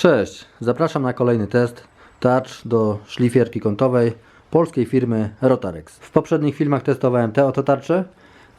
Cześć, zapraszam na kolejny test tarcz do szlifierki kątowej polskiej firmy Rotarex. W poprzednich filmach testowałem te oto tarcze,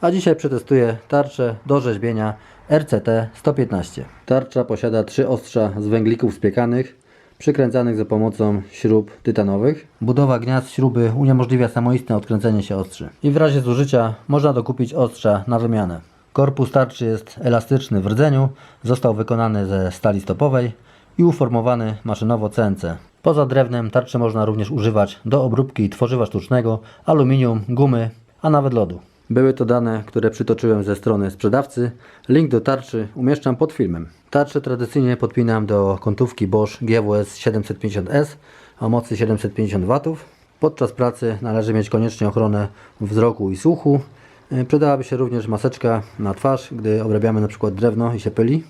a dzisiaj przetestuję tarczę do rzeźbienia RCT 115. Tarcza posiada trzy ostrza z węglików spiekanych, przykręcanych za pomocą śrub tytanowych. Budowa gniazd śruby uniemożliwia samoistne odkręcenie się ostrzy. I w razie zużycia można dokupić ostrza na wymianę. Korpus tarczy jest elastyczny w rdzeniu, został wykonany ze stali stopowej i uformowany maszynowo CNC. Poza drewnem tarczy można również używać do obróbki tworzywa sztucznego, aluminium, gumy, a nawet lodu. Były to dane, które przytoczyłem ze strony sprzedawcy. Link do tarczy umieszczam pod filmem. Tarczę tradycyjnie podpinam do kątówki Bosch GWS 750S o mocy 750 W. Podczas pracy należy mieć koniecznie ochronę wzroku i słuchu. Yy, Przydałaby się również maseczka na twarz, gdy obrabiamy przykład drewno i się pyli.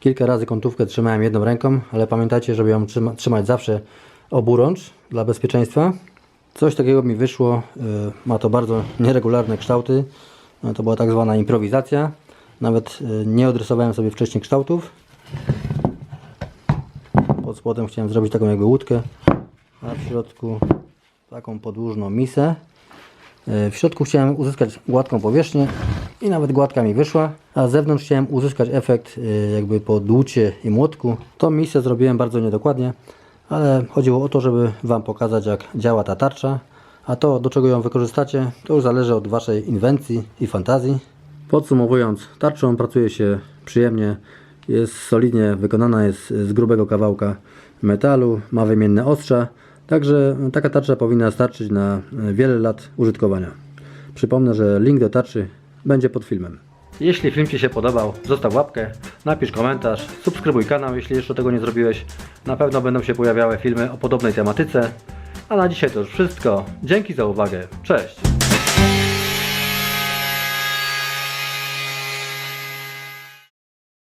Kilka razy kątówkę trzymałem jedną ręką, ale pamiętajcie, żeby ją trzyma, trzymać zawsze oburącz dla bezpieczeństwa. Coś takiego mi wyszło. y, Ma to bardzo nieregularne kształty. No, To była tak zwana improwizacja. Nawet y, nie odrysowałem sobie wcześniej kształtów. Pod spodem chciałem zrobić taką jakby łódkę, a w środku taką podłużną misę. E, W środku chciałem uzyskać gładką powierzchnię i nawet gładka mi wyszła, a z zewnątrz chciałem uzyskać efekt e, jakby po dłucie i młotku. Tą misję zrobiłem bardzo niedokładnie, ale chodziło o to, żeby Wam pokazać jak działa ta tarcza, a to do czego ją wykorzystacie to już zależy od Waszej inwencji i fantazji. Podsumowując, tarczą pracuje się przyjemnie, jest solidnie wykonana, jest z grubego kawałka metalu, ma wymienne ostrza, także taka tarcza powinna starczyć na wiele lat użytkowania. Przypomnę, że link do tarczy będzie pod filmem. Jeśli film Ci się podobał, zostaw łapkę, napisz komentarz, subskrybuj kanał, jeśli jeszcze tego nie zrobiłeś. Na pewno będą się pojawiały filmy o podobnej tematyce. A na dzisiaj to już wszystko. Dzięki za uwagę. Cześć!